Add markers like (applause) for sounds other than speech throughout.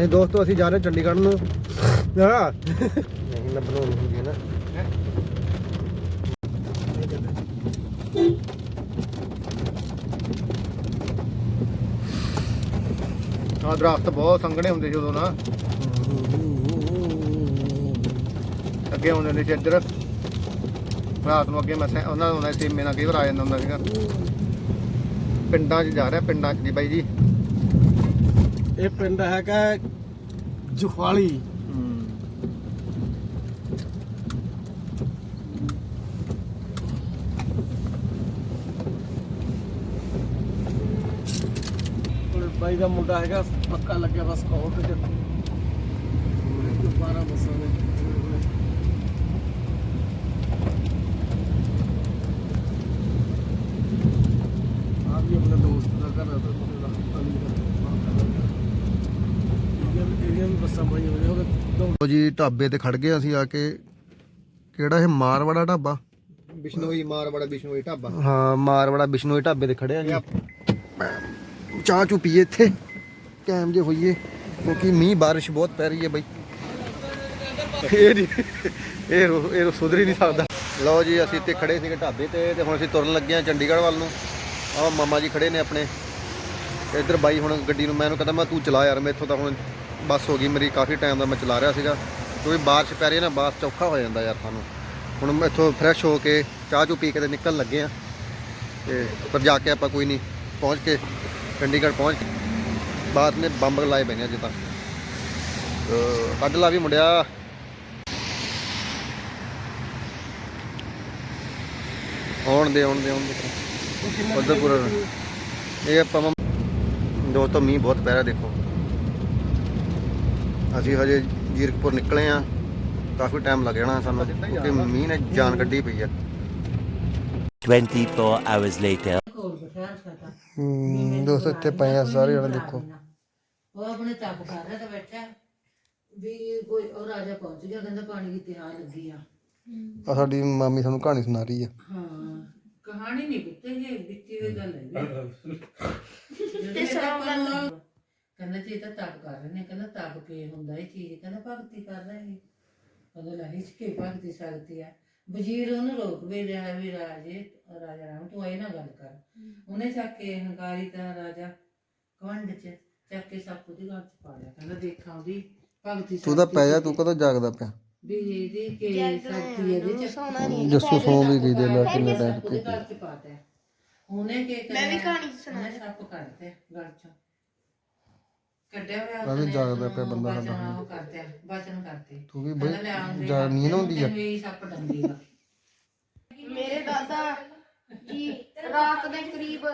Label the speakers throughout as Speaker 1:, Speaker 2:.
Speaker 1: ਹਾਂਜੀ ਦੋਸਤੋ ਅਸੀਂ ਜਾ ਰਹੇ ਚੰਡੀਗੜ੍ਹ ਨੂੰ। ਹਾਂ। ਨਹੀਂ ਮੈਂ ਬਣਾਉਣੀ ਹੁੰਦੀ ਹੈ ਨਾ। ਆ ਦਰਖਤ ਬਹੁਤ ਸੰਘਣੇ ਹੁੰਦੇ ਸੀ ਉਦੋਂ ਨਾ। ਅੱਗੇ ਹੁੰਦੇ ਸੀ ਇੱਧਰ। ਰਾਤ ਨੂੰ ਅੱਗੇ ਮੈਂ ਉਹਨਾਂ ਨੂੰ ਆਉਂਦਾ ਸੀ ਮੇਰਾ ਕਈ ਵਾਰ ਆ ਜਾਂਦਾ ਹੁੰਦਾ ਸੀਗਾ। ਪਿੰਡਾਂ 'ਚ ਜਾ ਰਿਹਾ ਪਿੰਡਾਂ 'ਚ ਜੀ ਬਾਈ ਜੀ।
Speaker 2: ਇਹ ਪਿੰਡ ਹੈਗਾ ਜੁਖਵਾਲੀ ਬਾਈ ਦਾ ਮੁੰਡਾ ਹੈਗਾ, ਪੱਕਾ ਲੱਗਿਆ ਬਸ ਕਹੋ ਤੇ ਦੁਬਾਰਾ ਬਸਾਂ ਨੇ ਆ ਵੀ ਆਪਣੇ ਦੋਸਤ ਦਾ ਘਰ ਆ ਤਾਂ ਮੁੰਡੇ ਦਾ ਅਲੀ ਦਾ ਇਹ ਵੀ ਬੱਸਾਂ ਪਾਈਆਂ ਹੋਈਆਂ ਉਹਦੇ ਦੋ
Speaker 1: ਲੋ ਜੀ ਢਾਬੇ ਤੇ ਖੜ ਗਏ ਅਸੀਂ ਆ ਕੇ। ਕਿਹੜਾ ਇਹ ਮਾਰਵਾੜਾ ਢਾਬਾ?
Speaker 2: ਬਿਸ਼ਨੋਈ ਮਾਰਵਾੜਾ ਬਿਸ਼ਨੋਈ ਢਾਬਾ।
Speaker 1: ਹਾਂ ਮਾਰਵਾੜਾ ਬਿਸ਼ਨੋਈ ਢਾਬੇ ਤੇ ਖੜੇ ਆ ਜੀ। ਚਾਹ ਚੂ ਪੀਏ ਇੱਥੇ। ਕੈਮ ਜੇ ਹੋਈਏ ਕਿਉਂਕਿ ਮੀਂਹ ਬਾਰਿਸ਼ ਬਹੁਤ ਪੈ ਰਹੀ ਹੈ ਬਾਈ। ਇਹ ਨਹੀਂ ਇਹ ਇਹ ਸੁਧਰ ਹੀ ਨਹੀਂ ਸਕਦਾ। ਲਓ ਜੀ ਅਸੀਂ ਇੱਥੇ ਖੜੇ ਸੀਗੇ ਢਾਬੇ ਤੇ ਤੇ ਹੁਣ ਅਸੀਂ ਤੁਰਨ ਲੱਗੇ ਆ ਚੰਡੀਗੜ੍ਹ ਵੱਲ ਨੂੰ। ਆਹ ਮਾਮਾ ਜੀ ਖੜੇ ਨੇ ਆਪਣੇ। ਇੱਧਰ ਬਾਈ ਹੁਣ ਗੱਡੀ ਨੂੰ ਮੈਂ ਇਹਨੂੰ ਕਹਿੰਦਾ ਮੈਂ ਤੂੰ ਚਲਾ ਯਾਰ ਮੈਂ ਇੱਥੋਂ ਤਾਂ ਹੁਣ ਬੱਸ ਹੋ ਗਈ ਮੇਰੀ ਕਾਫੀ ਟਾਈਮ ਦਾ ਮੈਂ ਚਲਾ ਰਿਹਾ ਸੀਗਾ। ਕਿਉਂਕਿ ਬਾਰਿਸ਼ ਪੈ ਰਹੀ ਹੈ ਨਾ ਬਾਸ ਚੌਖਾ ਹੋ ਜਾਂਦਾ ਯਾਰ ਸਾਨੂੰ। ਹੁਣ ਮੈਂ ਇੱਥੋਂ ਫਰੈਸ਼ ਹੋ ਕੇ ਚਾਹ ਚੂ ਪੀ ਕੇ ਤੇ ਨਿਕਲਣ ਲੱਗੇ ਆ ਤੇ ਪਰ ਜਾ ਕੇ ਆਪਾਂ ਕੋਈ ਨਹੀਂ ਪਹੁੰਚ ਕੇ ਚੰਡੀਗੜ੍ਹ ਪਹੁੰਚ ਕੇ। ਬਾਤ ਨੇ ਬੰਬ ਲਾਏ ਪਏ ਨੇ ਅਹ ਕੱਢ ਲਾ ਵੀ ਮੁੰਡਿਆ। ਆਉਣ ਦੇ ਆਉਣ ਦੇ ਆਉਣ ਦੇ। ਉਧਰ ਪੂਰਾ ਇਹ ਆਪਾਂ ਦੋਸਤੋ ਮੀਂਹ ਬਹੁਤ ਪੈ ਰਿਹਾ ਦੇਖੋ। ਅਸੀਂ ਹਜੇ ਜੀਰਕਪੁਰ ਨਿਕਲੇ ਆ। ਕਾਫੀ ਟਾਈਮ ਲੱਗ ਜਾਣਾ ਸਾਨੂੰ। ਕਿਉਂਕਿ ਮੀਂਹ ਨੇ ਜਾਨ ਕੱਢੀ ਪਈ ਆ।
Speaker 3: 24 hours later.
Speaker 1: ਹੂੰ ਦੋਸਤੋ ਇੱਥੇ ਪਏ ਆ ਸਾਰੇ ਜਣੇ ਦੇਖੋ।
Speaker 4: ਉਹ ਆਪਣੇ ਤਪ ਕਰ ਰਿਹਾ ਤਾਂ ਬੈਠਾ। ਵੀ ਕੋਈ ਉਹ ਰਾਜਾ ਪਹੁੰਚ ਗਿਆ ਕਹਿੰਦਾ ਪਾਣੀ ਦੀ ਤਿਆਰ ਲੱਗੀ ਆ।
Speaker 1: ਆ ਸਾਡੀ ਮਾਮੀ ਸਾਨੂੰ ਕਹਾਣੀ ਸੁਣਾ ਰਹੀ ਆ।
Speaker 4: ਹਾਂ। ਕਹਾਣੀ ਨਹੀਂ ਬਿੱਤੇ ਇਹ ਬਿੱਤੀ ਹੋਈ ਗੱਲ ਹੈ (laughs) ਤੇ ਕਹਿੰਦਾ ਜੀ ਇਹ ਤਾਂ ਤਪ ਕਰ ਰਹੇ ਨੇ ਕਹਿੰਦਾ ਤਪ ਕੀ ਹੁੰਦਾ ਇਹ ਚੀਜ਼ ਕਹਿੰਦਾ ਭਗਤੀ ਕਰ ਰਹੇ ਨੇ। ਕਹਿੰਦਾ ਨਹੀਂ ਕਿ ਭਗਤੀ ਸਕਦੀ ਆ। ਵਜ਼ੀਰ ਉਹਨੂੰ ਰੋਕ ਵੀ ਰਿਹਾ ਵੀ ਰਾਜੇ ਰਾਜਾ ਰਾਮ ਤੂੰ ਇਹ ਨਾ ਗੱਲ ਕਰ। ਉਹਨੇ ਚੱਕ ਕੇ ਹੰਕਾਰੀ ਦਾ ਰਾਜਾ ਕਵੰਡ ਚ ਚੱਕ ਕੇ ਸੱਪ ਉਹਦੀ ਗੱਲ ਚ ਪਾ ਲਿਆ। ਕਹਿੰਦਾ ਦੇਖਾਂ ਉਹਦੀ ਭਗਤੀ
Speaker 1: ਤੂੰ ਤਾਂ ਪੈ ਜਾ ਤੂੰ ਕਦੋਂ ਜਾਗਦਾ ਪਿਆ?
Speaker 4: ਵੀ ਇਹਦੀ ਕੇ ਸ਼ਕਤੀ ਇਹਦੇ ਚ
Speaker 1: ਜੱਸੂ ਸੌਂ ਵੀ ਗਈ ਦੇ ਲੈ ਕਿੰਨੇ ਟਾਈਮ
Speaker 4: ਉਹਦੇ ਪਾਤਾ ਉਹਨੇ ਕੀ ਕਰਿਆ ਮੈਂ ਵੀ ਕਹਾਣੀ ਸੁਣਾ ਸੱਪ ਕੱਢਦੇ ਗਲ ਚੋਂ। ਕੱਢਿਆ ਹੋਇਆ
Speaker 1: ਮੈਂ ਵੀ ਜਾਗਦਾ ਪਿਆ ਬੰਦਾ ਸਾਡਾ।
Speaker 4: ਉਹ ਕਰਦੇ ਆ ਬਚਨ ਕਰਦੇ।
Speaker 1: ਤੂੰ ਵੀ ਬਈ ਜਾ ਨੀਂਦ ਆਉਂਦੀ ਆ।
Speaker 4: ਸੱਪ
Speaker 5: ਮੇਰੇ ਦਾਦਾ ਜੀ ਰਾਤ ਦੇ ਕਰੀਬ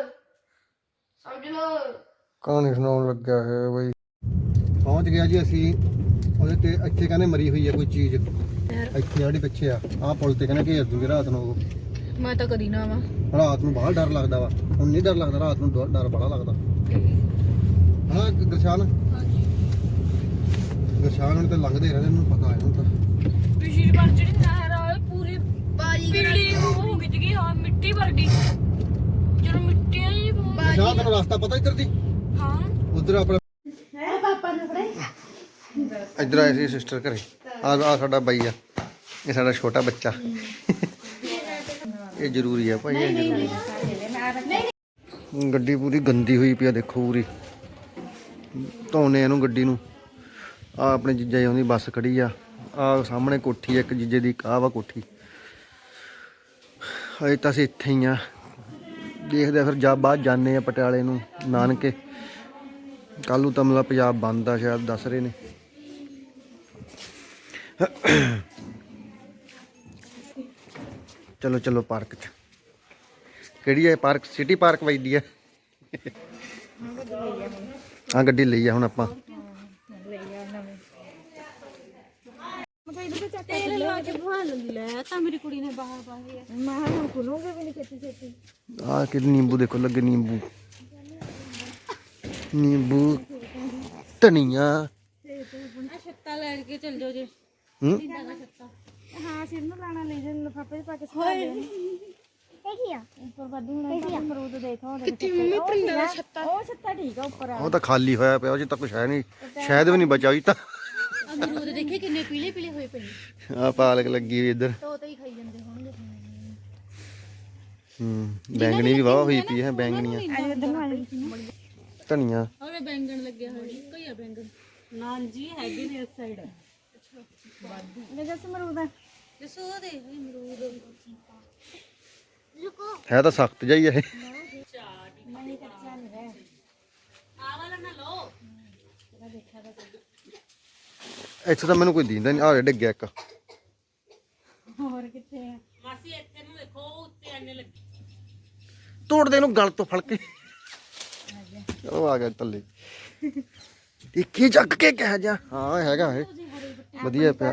Speaker 5: ਸਮਝ ਲਓ।
Speaker 1: ਕਹਾਣੀ ਸੁਣਾਉਣ ਲੱਗਿਆ ਹੈ ਬਈ। ਪਹੁੰਚ ਗਿਆ ਜੀ ਅਸੀਂ। ਉਹਦੇ ਤੇ ਇੱਥੇ ਕਹਿੰਦੇ ਮਰੀ ਹੋਈ ਹੈ ਕੋਈ ਚੀਜ਼। ਇੱਥੇ ਜਿਹੜੀ ਪਿੱਛੇ ਆ। ਆਹ ਪੁਲ ਤੇ ਕਹਿੰਦੇ ਘੇਰ ਦੂੰਗੇ ਰਾਤ ਨੂੰ ਉਹ।
Speaker 5: ਮੈਂ ਤਾਂ ਕਦੀ ਨਾ ਆਵਾਂ।
Speaker 1: ਰਾਤ ਨੂੰ ਬਾਹਰ ਡਰ ਲੱਗਦਾ ਵਾ। ਹੁਣ ਨਹੀਂ ਡਰ ਲੱਗਦਾ ਰਾਤ ਨੂੰ ਡਰ ਬੜਾ ਲੱਗਦਾ। ਹਾਂ ਗਰਸ਼ਾਨ। ਹਾਂਜੀ। ਗਰਸ਼ਾਨ ਹੁਣ ਤੇ ਲੰਘਦੇ ਰਹਿੰਦੇ ਇਹਨੂੰ ਪਤਾ ਹੈ ਹੁਣ ਤਾਂ।
Speaker 6: ਪਿਛਲੀ ਵਾਰ ਜਿਹੜੀ ਨਹਿਰ ਆ ਉਹ ਪੂਰੀ ਪੀਲੀ ਹੋ ਗਈ। ਸੀਗੀ ਹਾਂ ਮਿੱਟੀ ਭਰ ਗਈ। ਜਦੋਂ ਮਿੱਟੀ ਆ ਜੀ ਉਹ-
Speaker 1: ਗਰਸ਼ਾਨ ਤੈਨੂੰ ਰਸਤਾ ਪਤਾ ਇੱਧਰ ਦੀ?
Speaker 6: ਹਾਂ।
Speaker 1: ਉਧਰ ਆਪਣਾ ਇੱਧਰ ਆਏ ਸੀ ਸਿਸਟਰ ਘਰੇ। ਆ ਆ ਸਾਡਾ ਬਾਈ ਆ। ਇਹ ਸਾਡਾ ਛੋਟਾ ਬੱਚਾ। ਇਹ ਜ਼ਰੂਰੀ ਆ ਭਾਈ ਇਹ ਜ਼ਰੂਰੀ। ਗੱਡੀ ਪੂਰੀ ਗੰਦੀ ਹੋਈ ਪਈ ਆ ਦੇਖੋ ਪੂਰੀ। ਧੋਨੇ ਇਹਨੂੰ ਗੱਡੀ ਨੂੰ। ਆ ਆਪਣੇ ਜੀਜਾ ਜੀ ਉਹਦੀ ਬੱਸ ਖੜੀ ਆ। ਆ ਸਾਹਮਣੇ ਕੋਠੀ ਆ, ਇੱਕ ਜੀਜੇ ਦੀ ਆਹ ਵਾ ਕੋਠੀ। ਅਜੇ ਤਾਂ ਅਸੀਂ ਇੱਥੇ ਹੀ ਆ। ਦੇਖਦੇ ਆ ਫਿਰ ਜਾ, ਬਾਅਦ ਜਾਣੇ ਆ ਪਟਿਆਲੇ ਨੂੰ, ਨਾਨਕੇ। ਕੱਲ ਨੂੰ ਤਾਂ ਮਤਲਬ ਪੰਜਾਬ ਬੰਦ ਆ, ਸ਼ਾਇਦ ਦੱਸ ਰਹੇ ਨੇ। ਚਲੋ ਚਲੋ ਪਾਰਕ 'ਚ। ਕਿਹੜੀ ਹੈ ਪਾਰਕ? ਸਿਟੀ ਪਾਰਕ ਵਜਦੀ ਹੈ ਹਾਂ, ਗੱਡੀ ਲਈ ਆ ਹੁਣ ਆਪਾਂ।
Speaker 6: ਤੇਲ ਲਾ ਕੇ ਬਹਾ ਲੰਦੀ ਲੈ ਤਾਂ ਮੇਰੀ ਕੁੜੀ ਨੇ ਬਾਹਰ ਪਾਈ ਹੈ ਮੈਂ ਹੁਣ ਖੁੱਲੂਗੇ ਵੀ ਨਹੀਂ ਛੇਤੀ ਛੇਤੀ
Speaker 1: ਆ ਕਿ ਨਿੰਬੂ ਦੇਖੋ, ਲੱਗੇ ਨਿੰਬੂ। ਨਿੰਬੂ ਧਨੀਆ।
Speaker 6: ਆ ਛੱਤਾ ਲੈ ਕੇ ਚੱਲ ਜਾਓ ਜੇ
Speaker 1: ਹੂੰ?
Speaker 6: ਹਾਂ ਸਿਰ ਨੂੰ ਲਾਣਾ ਲੈ ਜੇ ਲਫਾਫੇ ਚ ਪਾ ਕੇ ਸੁਕਾ ਦੇ
Speaker 5: ਕਿੱਥੇ ਮੰਮੀ ਪਰਿੰਦਾ ਦਾ ਛੱਤਾ?
Speaker 1: ਉਹ ਤਾਂ ਖਾਲੀ ਹੋਇਆ ਪਿਆ ਉਹ 'ਚ ਤਾਂ ਕੁਛ ਹੈ ਨਹੀਂ ਸ਼ਾਇਦ ਵੀ ਨਹੀਂ ਬਚਾ ਉਹ 'ਚ ਤਾਂ
Speaker 5: ਅਮਰੂਦ ਦੇਖੇ ਕਿੰਨੇ ਪੀਲੇ ਪੀਲੇ ਹੋਏ ਪਏ ਨੇ?
Speaker 1: ਆ ਪਾਲਕ ਲੱਗੀ ਹੋਈ ਇੱਧਰ।
Speaker 5: ਤੋਤੇ ਹੀ ਖਾਈ ਜਾਂਦੇ ਹੋਣਗੇ।
Speaker 1: ਹੂੰ ਬੈਂਗਣੀ ਵੀ ਵਾਹ ਹੋਈ ਪਈ ਹੈ ਬੈਂਗਣੀਆਂ। ਧਨੀਆ।
Speaker 5: ਉਹਨੇ ਬੈਂਗਣ ਲੱਗਿਆ ਹੋਇਆ ਕੋਈ ਆ ਬੈਂਗਣ।
Speaker 6: ਨਾਨ ਜੀ ਹੈਗੇ ਨੇ ਇਸ ਸਾਈਡ
Speaker 5: ਮੈਂ ਜਸ ਅਮਰੂਦ। ਆ ਜਸੋ ਦੇ ਅਮਰੂਦ।
Speaker 1: ਹੈ ਤਾਂ ਸਖਤ ਜਿਹਾ ਹੀ ਇਹ। ਇੱਥੇ ਤਾਂ ਮੈਨੂੰ ਕੋਈ ਦੀਂਦਾ ਨਹੀਂ। ਆਹ ਡਿੱਗਿਆ ਇੱਕ।
Speaker 6: ਮਾਸੀ ਇੱਥੇ ਨੂੰ ਦੇਖੋ ਉੱਤੇ ਆਨੇ ਲੱਗੀ
Speaker 1: ਤੋੜ ਦੇ ਇਹਨੂੰ ਗਲ ਤੋਂ ਫੜ ਕੇ। ਉਹ ਆ ਗਿਆ ਥੱਲੇ। ਇੱਕੀ ਚੱਕ ਕੇ ਕਹਿ ਜਾ। ਹਾਂ ਹੈਗਾ ਇਹ। ਵਧੀਆ ਪਿਆ।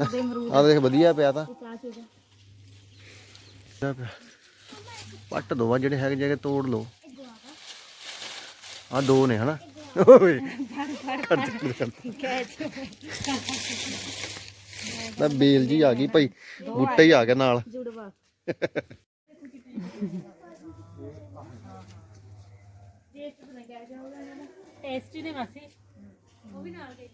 Speaker 1: ਆ ਦੇਖ ਵਧੀਆ ਪਿਆ ਤਾਂ। ਪਿਆ। ਪੱਟ ਦੋ ਆ ਜਿਹੜੇ ਹੈਗੇ ਜਿਹੜੇ ਤੋੜ ਲੋ ਆ ਦੋ ਨੇ, ਹਨਾ? ਓਏ। ਤਾਂ ਬੇਲ ਜੀ ਆ ਗਈ ਭਾਈ, ਬੂਟਾ ਹੀ ਆ ਗਿਆ ਨਾਲ।
Speaker 6: ਟੇਸਟੀ ਨੇ ਮਾਸੀ। ਉਹ ਵੀ ਨਾਲ ਦੇ।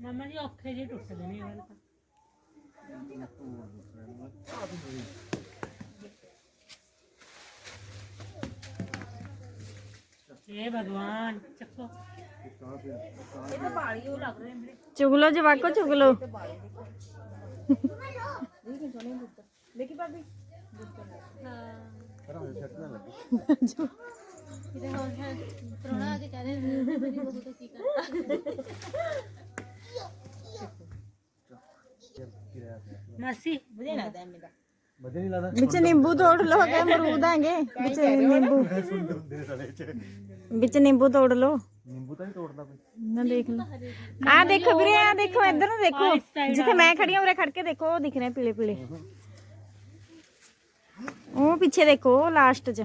Speaker 6: ਮਮਾ ਜੀ ਔਖੇ ਜਿਹੇ ਟੁੱਟਦੇ ਨੇ ਇਹ ਵਾਲੇ हे भगवान चखो
Speaker 5: चुग लो जवाको चुग लो देखी भाभी
Speaker 6: मासी मुझे ना
Speaker 1: ਵਧੀਆ ਨਹੀਂ ਲੱਗਦਾ?
Speaker 5: ਵਿੱਚ ਨਿੰਬੂ ਤੋੜ ਲੋ ਕਿ ਅਮਰੂਦ ਆਂਗੇ ਵਿੱਚ ਨਿੰਬੂ। ਵਿੱਚ ਨਿੰਬੂ ਤੋੜ ਲੋ
Speaker 1: ਨਿੰਬੂ ਤਾਂ ਨਹੀਂ ਤੋੜਦਾ ਕੋਈ।
Speaker 5: ਨਾ ਦੇਖ ਲੋ ਆ ਦੇਖੋ ਵੀਰੇ ਆ ਦੇਖੋ ਇੱਧਰ ਨੂੰ ਦੇਖੋ ਜਿੱਥੇ ਮੈਂ ਖੜੀ ਹਾਂ ਉਰੇ ਖੜ ਕੇ ਦੇਖੋ ਉਹ ਦਿਖ ਰਹੇ ਪੀਲੇ ਪੀਲੇ। ਉਹ ਪਿੱਛੇ ਦੇਖੋ ਲਾਸਟ 'ਚ।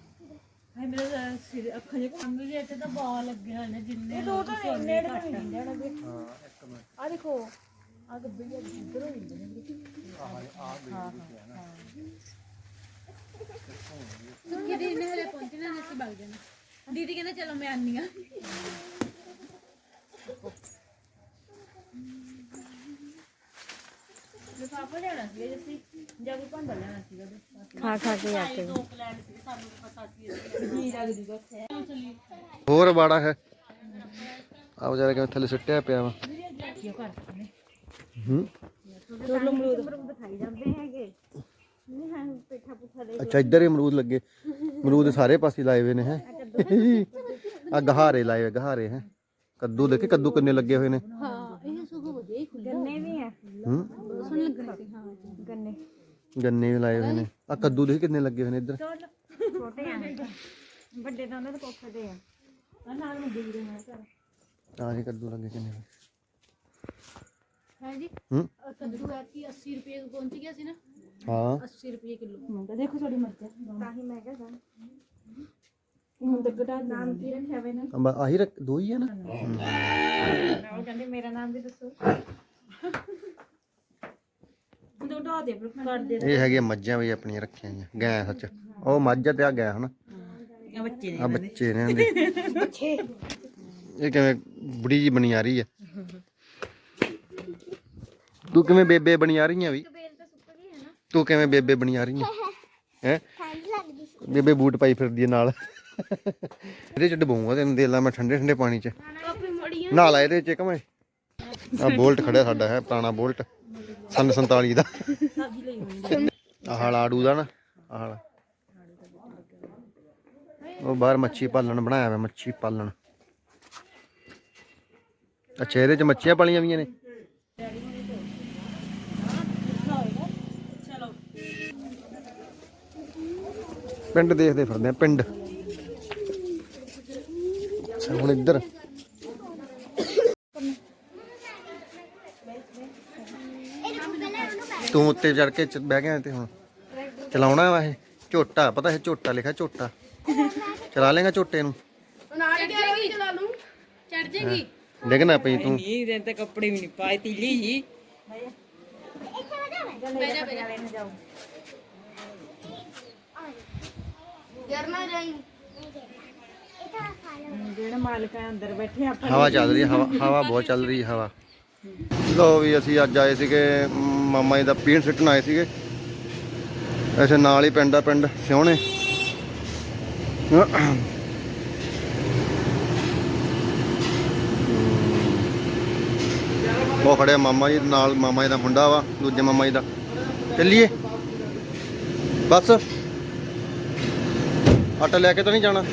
Speaker 6: ਮੇਰੇ ਸਿਰ ਅੱਖਾਂ ਦੇ ਕੰਮ ਵੀ ਇੱਥੇ ਤਾਂ ਬਾਲ ਲੱਗੇ ਹੋਏ ਨੇ ਜਿੰਨੇ ਦੋ ਤਾਂ ਨੇੜੇ ਤਾਂ ਨਹੀਂ
Speaker 5: ਆ ਦੇਖੋ ਦੀਦੀ ਨੇ ਹਲੇ ਪਹੁੰਚਣਾ ਨਹੀਂ ਸੀ ਬਗ ਜਾਣਾ। ਦੀਦੀ ਕਹਿੰਦਾ ਚਲੋ ਮੈਂ ਆਨੀ ਆ ਲਿਫਾਫਾ ਲੈਣਾ ਸੀ ਜੱਸੀ ਜਾਂ ਕੋਈ ਭਾਂਡਾ ਲੈਣਾ ਸੀਗਾ ਖਾ ਖਾ ਕੇ ਆ ਕੇ
Speaker 6: ਦੋ ਪਲਾਨ ਸੀ ਸਾਨੂੰ ਪਤਾ ਸੀ
Speaker 1: ਹੋਰ ਬਾੜਾ ਹੈ। ਆ ਵਿਚਾਰਾ ਕਿਵੇਂ ਥੱਲੇ ਸੁੱਟਿਆ ਪਿਆ ਵਾ। ਹੂੰ।
Speaker 5: ਖਾਈ ਜਾਂਦੇ ਹੈਗੇ ਨਹੀਂ ਹਾਂ ਪੇਠਾ ਪੁੱਠਾ ਦੇ
Speaker 1: ਅੱਛਾ ਇੱਧਰ ਹੀ ਅਮਰੂਦ ਲੱਗੇ। ਅਮਰੂਦ ਸਾਰੇ ਪਾਸੇ ਲਾਏ ਹੋਏ ਨੇ ਹੈ। ਆ ਗਹਾਰੇ ਲਾਏ ਹੋਏ ਗਹਾਰੇ ਹੈ। ਕੱਦੂ ਦੇਖੇ ਕੱਦੂ ਕਿੰਨੇ ਲੱਗੇ ਹੋਏ ਨੇ।
Speaker 5: ਹਾਂ ਇਹ ਸੁਗੋ ਵਧੀਆ ਗੰਨੇ ਵੀ ਆ
Speaker 1: ਹੂੰ।
Speaker 5: ਸੁਣ ਲੱਗਣਾ ਸੀ ਹਾਂ ਗੰਨੇ।
Speaker 1: ਗੰਨੇ ਵੀ ਲਾਏ ਹੋਏ ਨੇ। ਆ ਕੱਦੂ ਦੇਖੇ ਕਿੰਨੇ ਲੱਗੇ ਹੋਏ ਨੇ ਇੱਧਰ।
Speaker 5: ਛੋਟੇ ਆ। ਵੱਡੇ ਤਾਂ ਉਹਨਾਂ ਦੇ ਕੋਖੇ ਦੇ ਆ। ਨਾਲ ਨੂੰ ਦੇ ਰਹੇ ਹਾਂ ਘਰ।
Speaker 1: ਆ ਜੀ ਕੱਦੂ ਲੱਗੇ ਕਿੰਨੇ ਹੋਏ।
Speaker 5: ਹੈ ਜੀ?
Speaker 1: ਹੂੰ।
Speaker 5: ਕੱਦੂ ਐ ਕਿ 80 ਰੁਪਏ ਨੂੰ ਪਹੁੰਚ ਗਿਆ ਸੀ ਨਾ।
Speaker 1: ਹਾਂ।
Speaker 5: 80 ਰੁਪਏ ਕਿਲੋ। ਮੈਂ ਤਾਂ ਦੇਖੋ ਤੁਹਾਡੀ ਮਰਜ਼ੀ ਤਾਂ ਹੀ ਮੈਂ ਕਿਹਾ ਸਾਂ ਹੁਣ ਤੱਕ ਘਟਾ ਨਾਮ ਕੀ ਰੱਖਿਆ ਵੇ ਨਾ?
Speaker 1: ਅੰਬਾ ਆਹੀ ਰੱਖ ਦੋ ਹੀ ਹੈ ਨਾ।
Speaker 5: ਉਹ ਕਹਿੰਦੇ ਮੇਰਾ ਨਾਮ ਵੀ ਦੱਸੋ। ਦੋ ਢਾ ਦੇ ਕਰ ਦੇ
Speaker 1: ਇਹ ਹੈਗੀਆਂ ਮੱਝਾਂ ਵੀ ਆਪਣੀਆਂ ਰੱਖੀਆਂ ਹੋਈਆਂ ਗਾਂ ਸੱਚ ਉਹ ਮੱਝ ਆ ਤੇ ਆ ਗਾਂ ਹਨਾ।
Speaker 6: ਬੱਚੇ
Speaker 1: ਆ ਬੱਚੇ ਨੇ ਇਹਦੇ ਇਹ ਕਿਵੇਂ ਬੁੜੀ ਜੀ ਬਣੀ ਆ ਰਹੀ ਹੈ ਤੂੰ ਕਿਵੇਂ ਬੇਬੇ ਬਣੀ ਆ ਰਹੀ ਹੈ ਵੀ? ਤੂੰ ਕਿਵੇਂ ਬੇਬੇ ਬਣੀ ਆ ਰਹੀ ਹੈ? ਹੈ ਬੇਬੇ ਬੂਟ ਪਾਈ ਫਿਰਦੀ ਹੈ ਨਾਲ। ਇਹਦੇ ਚ ਡਬੂਗਾ ਤੈਨੂੰ ਦੇ ਲਾ ਮੈਂ ਠੰਡੇ ਠੰਡੇ ਪਾਣੀ ਚ। ਨਾਲ ਆ ਇਹਦੇ ਚ ਕਮੇ ਆ ਬੋਲਟ ਖੜਿਆ ਸਾਡਾ ਹੈ, ਪੁਰਾਣਾ ਬੋਲਟ, ਸਨ 47 ਦਾ। ਆਹ ਲਾੜੂ ਦਾ ਨਾ, ਆਹ ਉਹ ਬਾਹਰ ਮੱਛੀ ਪਾਲਣ ਬਣਾਇਆ ਹੋਇਆ, ਮੱਛੀ ਪਾਲਣ। ਅੱਛਾ ਇਹਦੇ ਚ ਮੱਛੀਆਂ ਪਾਲੀਆਂ ਵੀਆਂ ਨੇ। ਪਿੰਡ ਦੇਖਦੇ ਫਿਰਦੇ ਆ, ਪਿੰਡ। ਹੁਣ ਇੱਧਰ। ਤੂੰ ਉੱਤੇ ਚੜ ਕੇ ਚ- ਬਹਿ ਗਿਆ ਤੇ ਹੁਣ ਚਲਾਉਣਾ ਵਾ ਇਹ ਝੋਟਾ ਪਤਾ ਇਹ ਝੋਟਾ ਲਿਖਿਆ ਝੋਟਾ। ਚਲਾ ਲੇਗਾ ਝੋਟੇ ਨੂੰ।
Speaker 6: ਚੜ ਜੇਗੀ।
Speaker 1: ਡਿੱਗਣਾ ਪਈ ਤੂੰ।
Speaker 3: ਨਹੀਂ ਦਿਨ ਤੇ ਕੱਪੜੇ ਵੀ ਨਹੀਂ ਪਾਏ ਤੀਲੀ ਜੀ।
Speaker 6: ਕਰਨਾ ਜਾਈ।
Speaker 3: ਜਿਹੜੇ ਮਾਲਕ ਅੰਦਰ ਬੈਠੇ ਆ
Speaker 1: ਹਵਾ ਚੱਲ ਰਹੀ ਹੈ ਹਵਾ ਹਵਾ ਬਹੁਤ ਚੱਲ ਰਹੀ ਹੈ ਹਵਾ। ਲੋ ਵੀ ਅਸੀਂ ਅੱਜ ਆਏ ਸੀਗੇ ਮ, ਮਾਮਾ ਜੀ ਦਾ ਪੀਣ ਸਿੱਟਣ ਆਏ ਸੀਗੇ। ਐਸੇ ਨਾਲ ਹੀ ਪਿੰਡ ਆ, ਪਿੰਡ ਸਿਉਣੇ। ਉਹ ਖੜਿਆ ਮਾਮਾ ਜੀ, ਨਾਲ ਮਾਮਾ ਜੀ ਦਾ ਮੁੰਡਾ ਵਾ, ਦੂਜੇ ਮਾਮਾ ਜੀ ਦਾ। ਚੱਲੀਏ। ਬਸ। ਆਟਾ ਲੈ ਕੇ ਤਾਂ ਨਹੀਂ ਜਾਣਾ।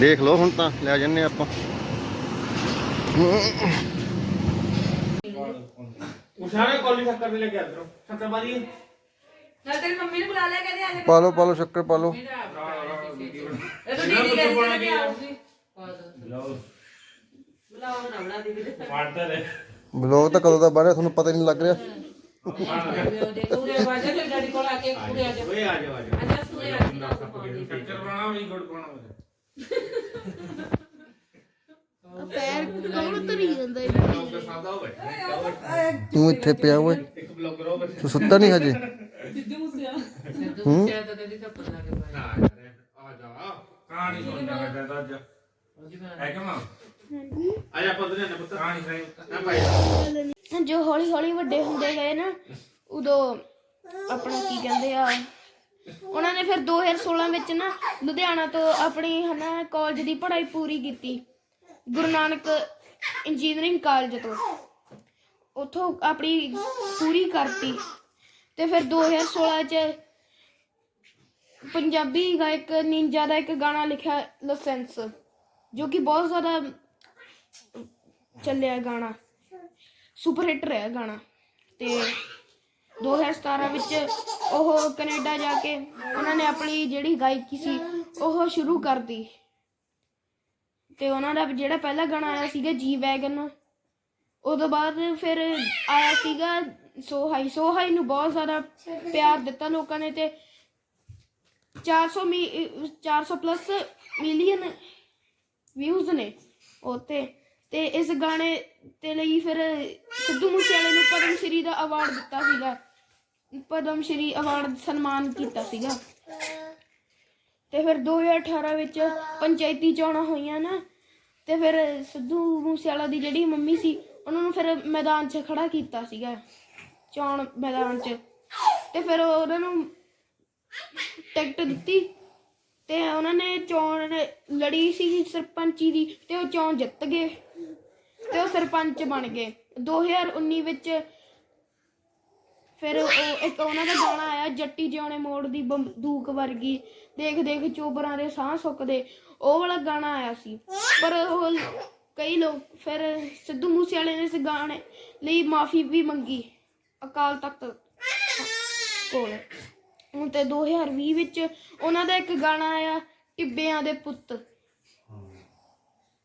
Speaker 1: ਦੇਖ ਲਓ ਹੁਣ ਤਾਂ, ਲੈ ਜੰਨੇ ਆਪਾਂ।
Speaker 2: ਉਠਾਣੇ ਕੋਲੀ ਸ਼ੱਕਰ ਵੀ ਲੈ ਕੇ ਆਦਰੋ ਸ਼ੱਕਰ ਵਾਲੀ
Speaker 4: ਨਾਲ ਤੇਰੀ ਮੰਮੀ ਨੂੰ ਬੁਲਾ ਲਿਆ ਕਹਿੰਦੇ ਆ
Speaker 1: ਪਾ ਲਓ ਪਾ ਲਓ ਸ਼ੱਕਰ ਪਾ ਲਓ।
Speaker 4: ਇਹ ਤਾਂ ਦੀਦੀ ਕਹਿੰਦੀ ਕਿ ਆਉਗੀ ਬੁਲਾਓ। ਨਾ ਬਣਾ ਦੀਦੀ ਦੇ
Speaker 2: ਮਾਰਦਾ ਲੈ।
Speaker 1: ਬਲੌਗ ਤਾਂ ਕਦੋਂ ਦਾ ਬਣ ਰਿਹਾ ਤੁਹਾਨੂੰ ਪਤਾ ਹੀ ਨਹੀਂ ਲੱਗ ਰਿਹਾ।
Speaker 4: ਦੇ ਉਰੇ ਬਾਜਾ ਤੇ ਡੈਡੀ ਕੋਲ ਆ ਕੇ ਉਰੇ ਆ ਜਾ
Speaker 2: ਓਏ ਆ ਜਾ ਆ ਜਾ
Speaker 4: ਅੰਦਰ ਸੁਣੇ ਆ ਜੀ
Speaker 2: ਸ਼ੱਕਰ ਬਣਾਉਣਾ ਵੀ ਗੁੜ ਬਣਾਉਣਾ
Speaker 1: ਤੂੰ ਇੱਥੇ ਪਿਆ ਓਏ। ਤੂੰ ਸੁੱਤਾ ਨਹੀਂ ਹਜੇ?
Speaker 4: ਸਿੱਧੂ ਸਿਆ ਤਾਂ ਕਹਿੰਦੀ ਤਾਂ ਪਤਾ ਕਿ
Speaker 2: ਨਾ ਯਾਰ, ਆ ਜਾ। ਕਹਾਣੀ ਸੁਣ ਜਾ ਕਰਦਾ ਅੱਜ। ਹੈ ਕਿ ਮਾਂ? ਆ ਜਾ ਪਦਰੇ ਨੇ ਪੁੱਤ। ਕਹਾਣੀ ਸੁਣਾਈ ਨਾ ਭਾਈ।
Speaker 6: ਜੋ ਹੌਲੀ ਹੌਲੀ ਵੱਡੇ ਹੁੰਦੇ ਗਏ ਨਾ ਉਦੋਂ ਆਪਣਾ ਕੀ ਕਹਿੰਦੇ ਆ ਉਹਨਾਂ ਨੇ ਫਿਰ 2016 ਵਿੱਚ ਨਾ ਲੁਧਿਆਣਾ ਤੋਂ ਆਪਣੀ ਹਨਾ ਕਾਲਜ ਦੀ ਪੜ੍ਹਾਈ ਪੂਰੀ ਕੀਤੀ। ਗੁਰੂ ਨਾਨਕ ਇੰਜੀਨੀਅਰਿੰਗ ਕਾਲਜ ਤੋਂ। ਉੱਥੋਂ ਆਪਣੀ ਪੂਰੀ ਕਰਤੀ। ਤੇ ਫਿਰ 2016 ਚ ਪੰਜਾਬੀ ਗਾਇਕ ਨਿੰਜਾ ਦਾ ਇੱਕ ਗਾਣਾ ਲਿਖਿਆ ਲਾਇਸੈਂਸ ਜੋ ਕਿ ਬਹੁਤ ਜ਼ਿਆਦਾ ਚੱਲਿਆ ਗਾਣਾ। ਸੁਪਰ ਹਿੱਟ ਰਿਹਾ ਗਾਣਾ। ਤੇ 2017 ਵਿੱਚ ਉਹ ਕੈਨੇਡਾ ਜਾ ਕੇ ਉਹਨਾਂ ਨੇ ਆਪਣੀ ਜਿਹੜੀ ਗਾਇਕੀ ਸੀ, ਉਹ ਸ਼ੁਰੂ ਕਰਤੀ। ਤੇ ਉਹਨਾਂ ਦਾ ਜਿਹੜਾ ਪਹਿਲਾ ਗਾਣਾ ਆਇਆ ਸੀਗਾ ਜੀ ਵੈਗਨ, ਉਦੋਂ ਬਾਅਦ ਫਿਰ ਆਇਆ ਸੀਗਾ ਸੋਹਾਈ। ਸੋਹਾਈ ਨੂੰ ਬਹੁਤ ਜ਼ਿਆਦਾ ਪਿਆਰ ਦਿੱਤਾ ਲੋਕਾਂ ਨੇ ਤੇ 400 ਮੀ 400 ਪਲੱਸ ਮਿਲੀਅਨ ਵਿਊਜ਼ ਨੇ ਉੱਤੇ ਤੇ ਇਸ ਗਾਣੇ ਤੇ ਲਈ ਫਿਰ ਸਿੱਧੂ ਮੂਸੇਵਾਲੇ ਨੂੰ ਪਦਮ ਸ਼੍ਰੀ ਦਾ ਅਵਾਰਡ ਦਿੱਤਾ ਸੀਗਾ। ਪਦਮ ਸ਼੍ਰੀ ਅਵਾਰਡ ਸਨਮਾਨ ਕੀਤਾ ਸੀਗਾ। ਤੇ ਫਿਰ 2018 ਵਿੱਚ ਪੰਚਾਇਤੀ ਚੋਣਾਂ ਹੋਈਆਂ ਨਾ ਤੇ ਫਿਰ ਸਿੱਧੂ ਮੂਸੇਵਾਲਾ ਦੀ ਜਿਹੜੀ ਮੰਮੀ ਸੀ, ਉਹਨਾਂ ਨੂੰ ਫਿਰ ਮੈਦਾਨ 'ਚ ਖੜਾ ਕੀਤਾ ਸੀਗਾ, ਚੋਣ ਮੈਦਾਨ 'ਚ। ਤੇ ਫਿਰ ਉਹਨਾਂ ਨੂੰ ਟਿਕਟ ਦਿੱਤੀ ਤੇ ਉਹਨਾਂ ਨੇ ਚੋਣ ਲੜੀ ਸੀ ਸਰਪੰਚੀ ਦੀ ਤੇ ਉਹ ਚੋਣ ਜਿੱਤ ਗਏ ਤੇ ਉਹ ਸਰਪੰਚ ਬਣ ਗਏ। 2019 ਵਿੱਚ ਫਿਰ ਉਹ ਇੱਕ ਉਹਨਾਂ ਦਾ ਗਾਣਾ ਆਇਆ, ਜੱਟੀ ਜਿਉਣੇ ਮੋੜ ਦੀ ਬੰਦੂਕ ਵਰਗੀ। ਦੇਖ ਦੇਖ ਚੋਬਰਾਂ ਦੇ ਸਾਹ ਸੁੱਕਦੇ। ਉਹ ਵਾਲਾ ਗਾਣਾ ਆਇਆ ਸੀ। ਪਰ ਉਹ ਕਈ ਲੋਕ ਫਿਰ ਸਿੱਧੂ ਮੂਸੇਵਾਲੇ ਨੇ ਇਸ ਗਾਣੇ ਲਈ ਮਾਫੀ ਵੀ ਮੰਗੀ ਅਕਾਲ ਤਖਤ ਕੋਲ। ਹੁਣ ਤੇ 2020 ਵਿੱਚ ਉਹਨਾਂ ਦਾ ਇੱਕ ਗਾਣਾ ਆਇਆ, ਟਿੱਬਿਆਂ ਦੇ ਪੁੱਤ।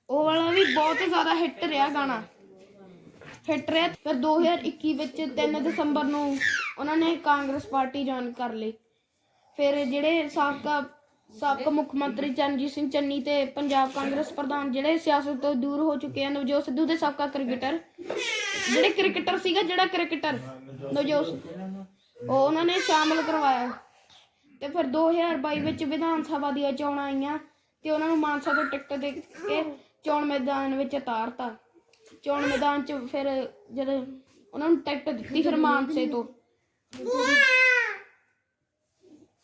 Speaker 6: ਉਹ ਵਾਲਾ ਵੀ ਬਹੁਤ ਜ਼ਿਆਦਾ ਹਿੱਟ ਰਿਹਾ ਗਾਣਾ। ਹਿੱਟ ਰਿਹਾ ਫਿਰ 2021 ਵਿੱਚ 3 ਦਸੰਬਰ ਨੂੰ ਉਹਨਾਂ ਨੇ ਕਾਂਗਰਸ ਪਾਰਟੀ ਜੁਆਇਨ ਕਰ ਲਈ। ਫਿਰ ਜਿਹੜੇ ਸਾਬਕਾ ਸਾਬਕਾ ਮੁੱਖ ਮੰਤਰੀ ਚਰਨਜੀਤ ਸਿੰਘ ਚੰਨੀ ਤੇ ਪੰਜਾਬ ਕਾਂਗਰਸ ਪ੍ਰਧਾਨ ਜਿਹੜੇ ਸਿਆਸਤ ਤੋਂ ਦੂਰ ਹੋ ਚੁੱਕੇ ਹਨ, ਨਵਜੋਤ ਸਿੱਧੂ ਦੇ ਸਾਬਕਾ ਕ੍ਰਿਕਟਰ ਜਿਹੜੇ ਕ੍ਰਿਕਟਰ ਸੀਗਾ, ਜਿਹੜਾ ਕ੍ਰਿਕਟਰ ਨਵਜੋਤ ਉਹ ਉਹਨਾਂ ਨੇ ਸ਼ਾਮਲ ਕਰਵਾਇਆ। ਤੇ ਫਿਰ 2022 ਵਿੱਚ ਵਿਧਾਨ ਸਭਾ ਦੀਆਂ ਚੋਣਾਂ ਆਈਆਂ ਤੇ ਉਹਨਾਂ ਨੂੰ ਮਾਨਸਾ ਤੋਂ ਟਿਕਟ ਦੇ ਕੇ ਚੋਣ ਮੈਦਾਨ ਵਿੱਚ ਉਤਾਰਤਾ। ਚੋਣ ਮੈਦਾਨ 'ਚ ਫਿਰ ਜਦ ਉਹਨਾਂ ਨੂੰ ਟਿਕਟ ਦਿੱਤੀ ਫਿਰ ਮਾਨਸੇ ਤੋਂ।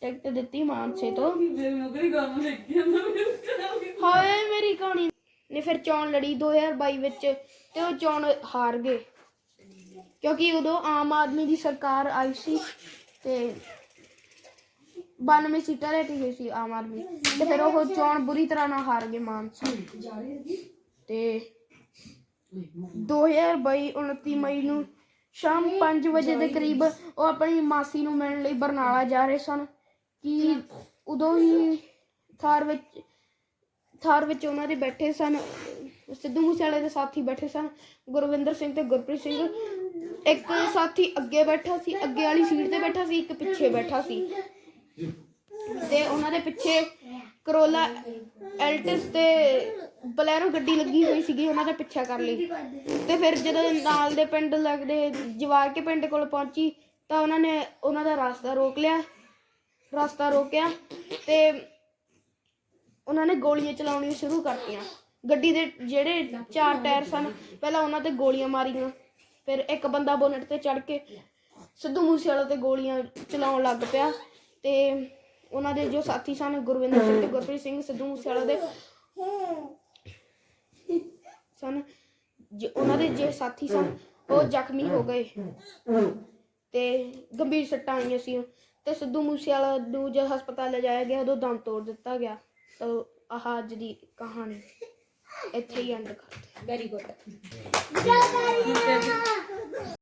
Speaker 6: ਟਿਕਟ ਦਿੱਤੀ ਮਾਨਸੇ ਤੋਂ। ਹਾਏ ਮੇਰੀ ਕਹਾਣੀ। ਨੇ ਫਿਰ ਚੋਣ ਲੜੀ 2022 ਵਿੱਚ ਤੇ ਉਹ ਚੋਣ ਹਾਰ ਗਏ। ਕਿਉਂਕਿ ਉਦੋਂ ਆਮ ਆਦਮੀ ਦੀ ਸਰਕਾਰ ਆਈ ਸੀ ਤੇ 92 ਸੀਟਾਂ ਲੈ ਕੇ ਗਈ ਸੀ ਆਮ ਆਦਮੀ। ਤੇ ਫਿਰ ਉਹ ਚੋਣ ਬੁਰੀ ਤਰ੍ਹਾਂ ਨਾਲ ਹਾਰ ਗਏ ਮਾਨਸਾ। ਤੇ 2022 29 ਮਈ ਨੂੰ ਸ਼ਾਮ 5 ਵਜੇ ਦੇ ਕਰੀਬ ਉਹ ਆਪਣੀ ਮਾਸੀ ਨੂੰ ਮਿਲਣ ਲਈ ਬਰਨਾਲਾ ਜਾ ਰਹੇ ਸਨ। ਕਿ ਉਦੋਂ ਹੀ ਥਾਰ ਵਿੱਚ ਥਾਰ ਵਿੱਚ ਉਹਨਾਂ ਦੇ ਬੈਠੇ ਸਨ, ਸਿੱਧੂ ਮੂਸੇਵਾਲੇ ਦੇ ਸਾਥੀ ਬੈਠੇ ਸਨ, ਗੁਰਵਿੰਦਰ ਸਿੰਘ ਤੇ ਗੁਰਪ੍ਰੀਤ ਸਿੰਘ। ਇੱਕ ਸਾਥੀ ਅੱਗੇ ਬੈਠਾ ਸੀ, ਅੱਗੇ ਵਾਲੀ ਸੀਟ ਤੇ ਬੈਠਾ ਸੀ, ਇੱਕ ਪਿੱਛੇ ਬੈਠਾ ਸੀ। ਤੇ ਉਹਨਾਂ ਦੇ ਪਿੱਛੇ ਕਰੋਲਾ ਐਲਟਸ ਤੇ ਬਲੈਰੋ ਗੱਡੀ ਲੱਗੀ ਹੋਈ ਸੀਗੀ, ਉਹਨਾਂ ਦਾ ਪਿੱਛਾ ਕਰ ਲਈ। ਤੇ ਫਿਰ ਜਦੋਂ ਨਾਲ ਦੇ ਪਿੰਡ ਲੱਗਦੇ, ਜਵਾਰ ਕੇ ਪਿੰਡ ਕੋਲ ਪਹੁੰਚੀ, ਤਾਂ ਉਹਨਾਂ ਨੇ ਉਹਨਾਂ ਦਾ ਰਸਤਾ ਰੋਕ ਲਿਆ। ਰਸਤਾ ਰੋਕਿਆ ਤੇ ਉਹਨਾਂ ਨੇ ਗੋਲੀਆਂ ਚਲਾਉਣੀਆਂ ਸ਼ੁਰੂ ਕਰਤੀਆਂ। ਗੱਡੀ ਦੇ ਜਿਹੜੇ ਚਾਰ ਟਾਇਰ ਸਨ, ਪਹਿਲਾਂ ਉਹਨਾਂ ਤੇ ਗੋਲੀਆਂ ਮਾਰੀਆਂ, ਫਿਰ ਇੱਕ ਬੰਦਾ ਬੋਨਟ ਤੇ ਚੜ ਕੇ ਸਿੱਧੂ ਮੂਸੇਵਾਲਾ ਤੇ ਗੋਲੀਆਂ ਚਲਾਉਣ ਲੱਗ ਪਿਆ ਤੇ ਉਹਨਾਂ ਦੇ ਜੋ ਸਾਥੀ ਸਨ, ਗੁਰਵਿੰਦਰ ਸਿੰਘ ਤੇ ਗੁਰਪ੍ਰੀਤ ਸਿੰਘ, ਸਿੱਧੂ ਮੂਸੇਵਾਲਾ ਦੇ ਸਨ ਉਹਨਾਂ ਦੇ ਜੇ ਸਾਥੀ ਸਨ, ਉਹ ਜ਼ਖਮੀ ਹੋ ਗਏ ਤੇ ਗੰਭੀਰ ਸੱਟਾਂ ਆਈਆਂ ਸੀ। ਤੇ ਸਿੱਧੂ ਮੂਸੇਵਾਲਾ ਨੂੰ ਜਦ ਹਸਪਤਾਲ ਲਿਜਾਇਆ ਗਿਆ ਉਦੋਂ ਦਮ ਤੋੜ ਦਿੱਤਾ ਗਿਆ। ਤਾਂ ਆਹ ਅੱਜ ਦੀ ਕਹਾਣੀ। ਇੱਥੇ ਹੀ ਐਂਡ ਕਰਦੇ
Speaker 3: ਵੈਰੀ ਗੁੱਡ